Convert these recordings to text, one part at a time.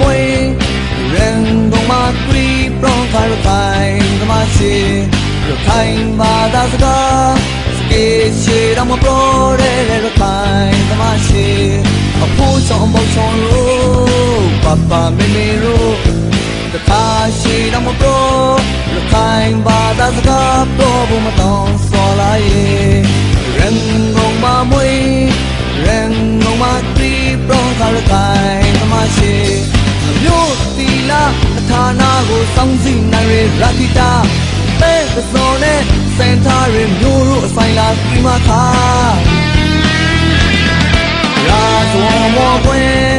မွေရင်ကုန်မှာကရီပရွန်ဖိုင်ပိုင်းကမရှိရခိုင်ဘာသာစကားစကေးရှေရမပရိုရဲရခိုင်ကမရှိအဖိုးဆောင်မောင်ဆောင်လို့ပပမမီရိုတခါရှေရမပရို စောင့်ကြည့်နိုင်ရရာဂီတာပဲသစောနဲ့စင်တာရမြို့တို့အဆိုင်လာဒီမှာခါရာဇဝမောကွယ်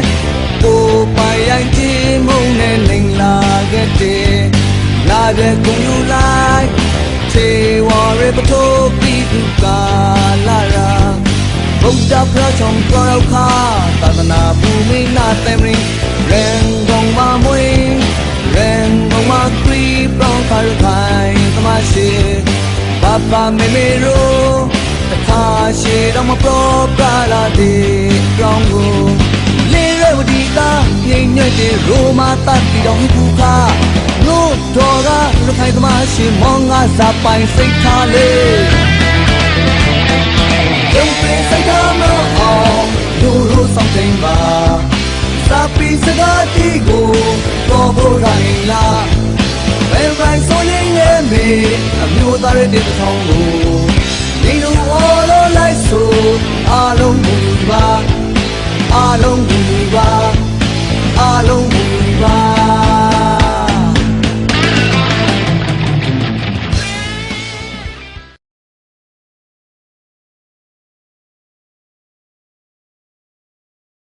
ကိုပိုင်ရင်တီမုံနဲ့လိန်လာခဲ့တဲ့လာတဲ့ကုံယူလိုက်ချေဝရပထိုးပြီးသူကလာရာဗုဒ္ဓဖရချောင်းကြောက်ခါသာသနာဘူမိနာတေမရင်ရင်ကုံ ပပမေမေရိုတခါရှိတော့မပရောပရာလာဒီကြောင်းကိုလေရဝဒီကပြင်းညွတ်တဲ့ရိုမာတတ်တီတော်ကူခါနို့တော်ကရခိုင်သမရှိမောင်ငါဇာပိုင်စိတ်ထားလေကျုံပင်စကားမအောင်လူလူဆောင်ချိန်ပါစာပီစကားတီကိုပေါ်ပေါ်တိုင်းလာဘယ်ပိုင်းဆိုရင်လည်းမေ အမျိုးသားရဲ့တစ်ထောင်ကို